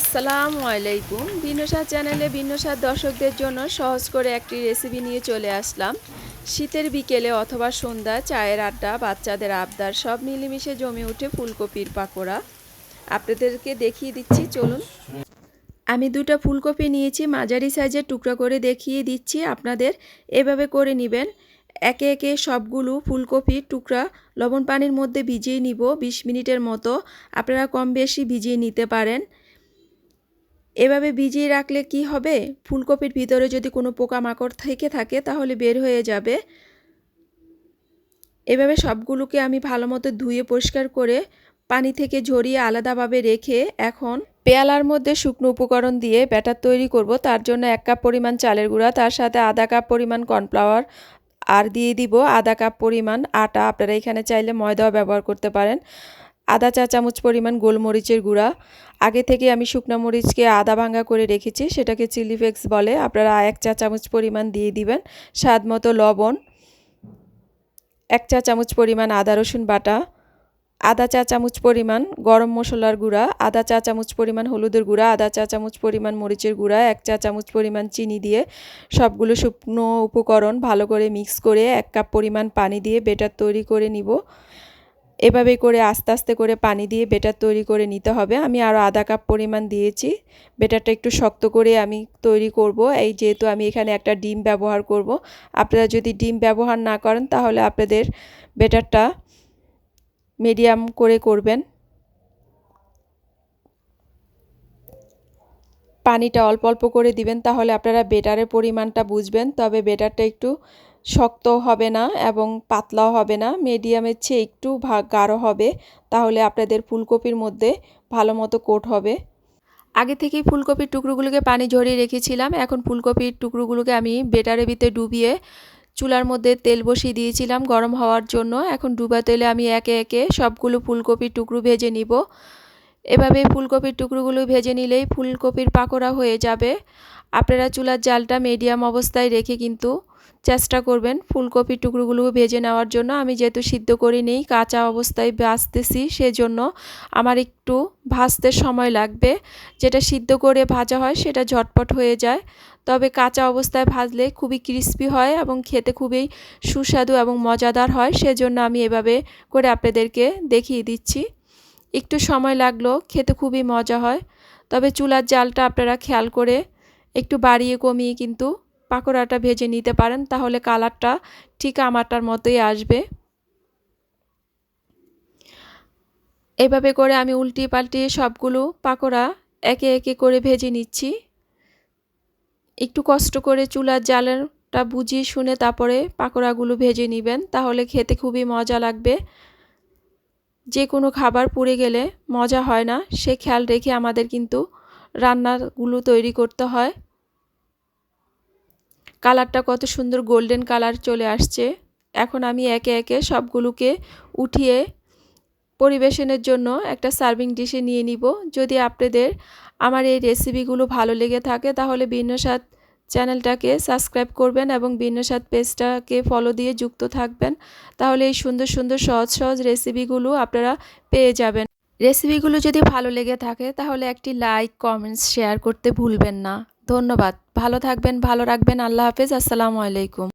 আসসালামু আলাইকুম। বিনোসাদ চ্যানেলে বিনোসাদ দর্শকদের জন্য সহজ করে একটি রেসিপি নিয়ে চলে আসলাম। শীতের বিকেলে অথবা সন্ধ্যা চায়ের আড্ডা, বাচ্চাদের আবদার সব মিলেমিশে জমে উঠে ফুলকপির পাকোড়া। আপনাদেরকে দেখিয়ে দিচ্ছি, চলুন। আমি দুটো ফুলকপি নিয়েছি, মাঝারি সাইজের টুকরা করে দেখিয়ে দিচ্ছি আপনাদের। এভাবে করে নেবেন। একে একে সবগুলো ফুলকপির টুকরা লবণ পানির মধ্যে ভিজিয়ে নিব, বিশ মিনিটের মতো। আপনারা কম বেশি ভিজিয়ে নিতে পারেন। এভাবে ভিজিয়ে রাখলে কি হবে? ফুলকপির ভিতরে যদি কোনো পোকামাকড় থেকে থাকে, তাহলে বের হয়ে যাবে। এভাবে সবগুলোকে আমি ভালো মতো ধুয়ে পরিষ্কার করে পানি থেকে ঝরিয়ে আলাদাভাবে রেখে এখন পেয়ালার মধ্যে শুকনো উপকরণ দিয়ে ব্যাটার তৈরি করব। তার জন্য এক কাপ পরিমাণ চালের গুঁড়া, তার সাথে আধা কাপ পরিমাণ কর্নফ্লাওয়ার আর দিয়ে দিব আধা কাপ পরিমাণ আটা। আপনারা এখানে চাইলে ময়দাও ব্যবহার করতে পারেন। আধা চা চামচ পরিমাণ গোলমরিচের গুঁড়া। আগে থেকে আমি শুকনো মরিচকে আদা ভাঙ্গা করে রেখেছি, সেটাকে চিলি ফ্লেক্স বলে। আপনারা এক চা চামচ পরিমাণ দিয়ে দিবেন স্বাদ মতো লবণ, এক চা চামচ পরিমাণ আদা রসুন বাটা, আদা চা চামচ পরিমাণ গরম মশলার গুঁড়া, আদা চা চামচ পরিমাণ হলুদের গুঁড়া, আদা চা চামচ পরিমাণ মরিচের গুঁড়া, এক চা চামচ পরিমাণ চিনি দিয়ে সবগুলো শুকনো উপকরণ ভালো করে মিক্স করে এক কাপ পরিমাণ পানি দিয়ে বেটার তৈরি করে নিব। এভাবে করে আস্তে আস্তে করে পানি দিয়ে বেটার তৈরি করে নিতে হবে। আমি আরও আধা কাপ পরিমাণ দিয়েছি। বেটারটা একটু শক্ত করে আমি তৈরি করব। এই যেহেতু আমি এখানে একটা ডিম ব্যবহার করব। আপনারা যদি ডিম ব্যবহার না করেন তাহলে আপনাদের বেটারটা মিডিয়াম করে করবেন। পানিটা অল্প অল্প করে দিবেন তাহলে আপনারা বেটারের পরিমাণটা বুঝবেন। তবে বেটারটা একটু শক্ত হবে না এবং পাতলাও হবে না। মিডিয়ামের চেয়ে একটু গাঢ় হবে। তাহলে আপনাদের ফুলকপির মধ্যে ভালো মতো কোট হবে। আগে থেকেই ফুলকপির টুকরোগুলোকে পানি ঝরিয়ে রেখেছিলাম। এখন ফুলকপির টুকরোগুলোকে আমি বেটারের ভিতরে ডুবিয়ে চুলার মধ্যে তেল বসিয়ে দিয়েছিলাম গরম হওয়ার জন্য। এখন ডুবা তেলে আমি একে একে সবগুলো ফুলকপির টুকরো ভেজে নিব। এভাবে ফুলকপির টুকরোগুলো ভেজে নিলেই ফুলকপির পাকোড়া হয়ে যাবে। আপনারা চুলার জালটা মিডিয়াম অবস্থায় রেখে কিন্তু চেষ্টা করবেন ফুলকপির টুকরোগুলো ভেজে নেওয়ার জন্য। আমি যেহেতু সিদ্ধ করি নেই, কাঁচা অবস্থায় ভাজতেছি, সেজন্য আমার একটু ভাজতে সময় লাগবে। যেটা সিদ্ধ করে ভাজা হয় সেটা ঝটপট হয়ে যায়। তবে কাঁচা অবস্থায় ভাজলে খুবই ক্রিস্পি হয় এবং খেতে খুবই সুস্বাদু এবং মজাদার হয়, সেজন্য আমি এভাবে করে আপনাদেরকে দেখিয়ে দিচ্ছি। একটু সময় লাগল, খেতে খুবই মজা হয়। তবে চুলার জালটা আপনারা খেয়াল করে একটু বাড়িয়ে কমিয়ে কিন্তু পাকোড়াটা ভেজে নিতে পারেন, তাহলে কালারটা ঠিক আমারটার মতোই আসবে। এভাবে করে আমি উল্টিয়ে পাল্টিয়ে সবগুলো পাকোড়া একে একে করে ভেজে নিচ্ছি। একটু কষ্ট করে চুলার জালেরটা বুঝিয়ে শুনে তারপরে পাকোড়াগুলো ভেজে নেবেন, তাহলে খেতে খুবই মজা লাগবে। যে কোনো খাবার পুড়ে গেলে মজা হয় না, সে খেয়াল রেখে আমাদের কিন্তু রান্নাগুলো তৈরি করতে হয়। কালারটা কত সুন্দর গোল্ডেন কালার চলে আসছে। এখন আমি একে একে সবগুলোকে উঠিয়ে পরিবেশনের জন্য একটা সার্ভিং ডিশে নিয়ে নিব। যদি আপনাদের আমার এই রেসিপিগুলো ভালো লেগে থাকে তাহলে বিন্যসাদ চ্যানেলটাকে সাবস্ক্রাইব করবেন এবং বিন্যসাদ পেজটাকে ফলো দিয়ে যুক্ত থাকবেন। তাহলে এই সুন্দর সুন্দর সহজ সহজ রেসিপিগুলো আপনারা পেয়ে যাবেন। রেসিপিগুলো যদি ভালো লেগে থাকে তাহলে একটি লাইক, কমেন্টস, শেয়ার করতে ভুলবেন না। ধন্যবাদ। ভালো থাকবেন ভালো রাখবেন। আল্লাহ হাফেজ। আসসালামু আলাইকুম।